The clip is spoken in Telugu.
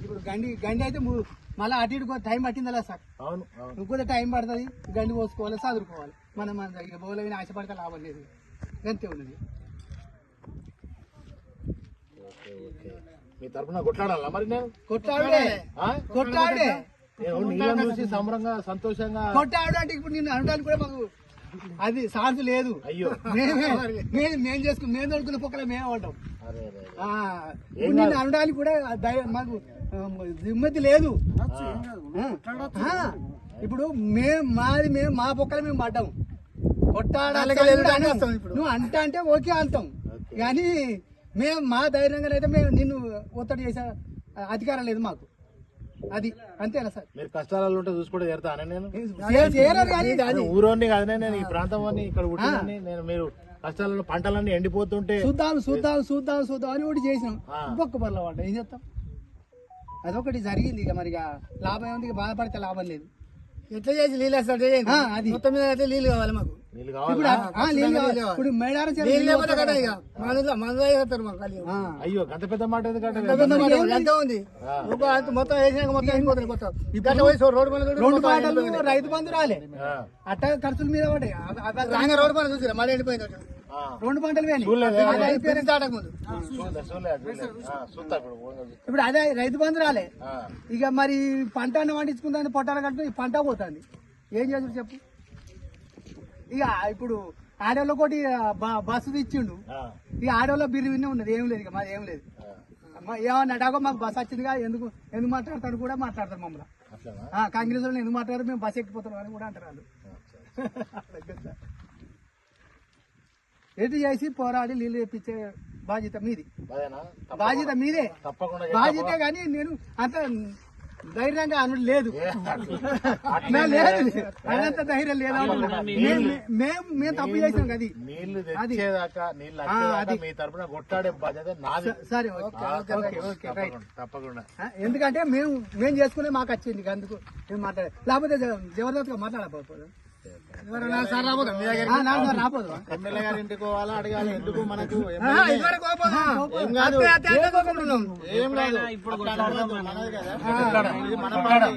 ఇప్పుడు గండి గండి అయితే మళ్ళీ అటు ఇటు కొ- టైం పట్టిందా సార్. అవును ఇంకొంత టైం పడుతుంది గండి పోసుకోవాలి చదువుకోవాలి మనం మన ఇక బోల మీద ఆశపడితే లాభం లేదు. అంతే ఉన్నది. మీ తరపున కొట్లాడాలా మరి నేను? నీళ్ళని చూసి సంబరంగా సంతోషంగా. అంటే ఇప్పుడు నేను అనడానికి కూడా మాకు అది సాధ్యం లేదు. అయ్యో. మేమే మేము మేము చేసుకుని మేము దొరుకున్న పొక్కలే మేము ఉంటాం. నేను అనడానికి కూడా మాకు దిమ్మతి లేదు. ఇప్పుడు మేము మాది మేము మా పొక్కలు మేము పడ్డాం. కొట్టాడాలి నువ్వు అంట అంటే ఓకే అంటాం. కానీ మేము మా ధైర్యంగా అయితే మేము నిన్ను ఒత్తిడి చేసే అధికారం లేదు మాకు. అది అంతేనా సార్? మీరు కష్టాలలో ఉంటే చూసుకుంటే చేరుతానే నేను? ఊరోని కాదనే నేను ఈ ప్రాంతం అని ఇక్కడ నేను మీరు కష్టాలలో పంటలన్నీ ఎండిపోతుంటే చూద్దాం చూద్దాం చూద్దాం చూద్దాం అని ఒకటి చేసినాం. పనుల పడ్డా ఏం చేస్తాం? అదొకటి జరిగింది ఇక మరి లాభం ఏముంది? ఇక బాధపడితే లాభం లేదు. ఎట్లా చేసి నీళ్ళు వేస్తాడు ఆ, అది. మొత్తం మీద అయితే నీళ్ళు కావాలి మాకు. నీళ్ళు ఇప్పుడు కావాలా ఆ, నీళ్ళు కావాలి. ఇప్పుడు మేడారం చెరువు నీళ్ళు నీళ్ళు లేకపోతే కదా ఇక. మందు మందు వేస్తారు మాకు ఖాళీ ఆ. అయ్యో అంత పెద్ద మాట ఎందుకంటే ఎంత ఉంది? ఆ. ఒక అంత మొత్తం వేసినాక మొత్తం అయిపోతుంది మొత్తం. గట్ట పోయి సో రోడ్డు పనులు చూడు, రెండు మొత్తం పాటలు ఎండిపోయింది. రైతు బంధు రాలే. ఆ, అట్ట ఖర్చుల మీద పడే అవ- అవ- రాగా రోడ్డు పనులు చూసిరా? మళ్ళీ. ఆ. రెండు పంటలు ఇప్పుడు అదే రైతు బంధు రాలే. ఇక మరి పంట పండించుకుందని పొట్టాలు కట్టు ఈ పంట పోతుంది. ఏం చేస్తారు చెప్పు? ఇక ఇప్పుడు ఆడవాళ్ళ ఒకటి బస్సు ఇచ్చిండు ఇక ఆడవాళ్ళ బిర్రు విన్నే ఉన్నది. ఏం లేదు ఇక మాది ఏం లేదు. ఏమన్నా అడాగో మాకు బస్ వచ్చిందిగా ఎందుకు ఎందుకు మాట్లాడతాడు కూడా మాట్లాడతారు మమ్మల్ని. కాంగ్రెస్ వాళ్ళు ఎందుకు మాట్లాడారు? మేము బస్ ఎక్కిపోతాం అని కూడా అంటారు వాళ్ళు ఎటు చేసి పోరాడి నీళ్ళు తెప్పించే బాధ్యత మీది. బాధ్యత మీదే. బాధ్యతే కానీ నేను అంత ధైర్యంగా అనుడు లేదు. లేదు. అదంత ధైర్యం లేదు. మేము మేము తప్పు చేసినాం కదా నీళ్ళు తెచ్చేదాకా నీళ్ళు వచ్చేదాకా మీ తరపున కొట్టాడే బాధ్యత నాది. సరే ఓకే ఆ, ఓకే ఓకే ఓకే రైట్. తప్పకుండా, ఎందుకంటే మేము మేము చేసుకునే మాకు వచ్చింది అందుకు మేము మాట్లాడే లేకపోతే జ- జబర్దస్త్గా మాట్లాడకపోదు ఎమ్మెల్యే గారి ఇంటికి పోవాలా అడగాలి. ఎందుకు మనకు. ఏం కాదు. ఏం కాదు. మన పార్టీ.